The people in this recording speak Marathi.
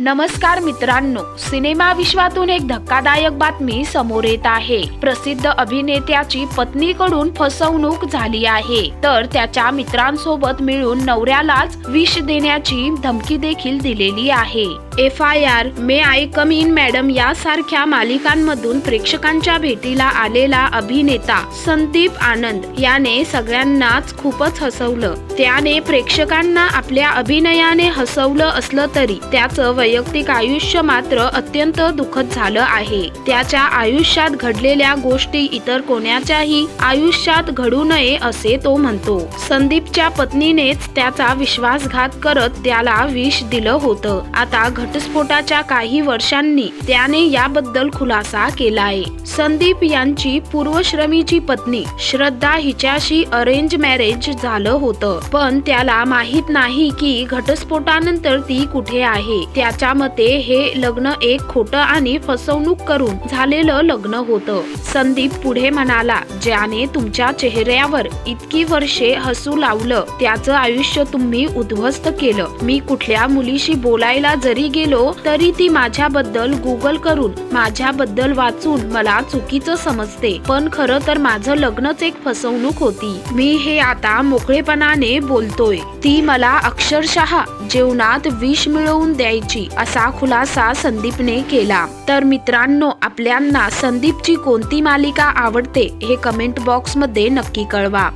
नमस्कार मित्रांनो सिनेमा विश्वातून एक धक्कादायक बातमी समोर येत आहे. प्रसिद्ध अभिनेत्याची पत्नीकडून फसवणूक झाली आहे. तर त्याच्या मित्रांसोबत मिळून नवऱ्यालाच विष देण्याची धमकी देखील दिलेली आहे. F I R may I come in madam यासारख्या मालिकांमधून प्रेक्षकांच्या भेटीला आलेला अभिनेता संदीप आनंद याने सगळ्यांनाच खूपच हसवलं. त्याने प्रेक्षकांना आपल्या अभिनयाने हसवलं असलं तरी त्याचं वैयक्तिक आयुष्य मात्र अत्यंत दुःखद झालं आहे. त्याच्या आयुष्यात घडलेल्या गोष्टी इतर कोणाच्याही आयुष्यात घडू नये असे तो म्हणतो. संदीपच्या पत्नीनेच त्याचा विश्वासघात करत त्याला विष दिलं होतं. आता घटस्फोटाच्या काही वर्षांनी त्याने याबद्दल खुलासा केला आहे. संदीप यांची पूर्वश्रमीची पत्नी श्रद्धा हिच्याशी अरेंज मॅरेज झालं होतं. पण त्याला माहीत नाही की घटस्फोटानंतर ती कुठे आहे. त्याच्या मते हे लग्न एक खोटं आणि फसवणूक करून झालेलं लग्न होतं. संदीप पुढे म्हणाला ज्याने तुमच्या चेहऱ्यावर इतकी वर्षे हसू लावलं त्याचं आयुष्य तुम्ही उद्ध्वस्त केलं. मी कुठल्या मुलीशी बोलायला जरी गेलो तरी ती माझ्याबद्दल गुगल करून माझ्याबद्दल वाचून मला चुकीचं समजते. पण खरं तर माझं लग्नच एक फसवणूक होती. मी हे आता मोकळेपणाने बोलतोय. ती मला अक्षरशः जेवणात विष मिळवून द्यायची असा खुलासा संदीपने केला. तर मित्रांनो आपल्यांना संदीपची कोणती मालिका आवडते हे कमेंट बॉक्समध्ये नक्की कळवा.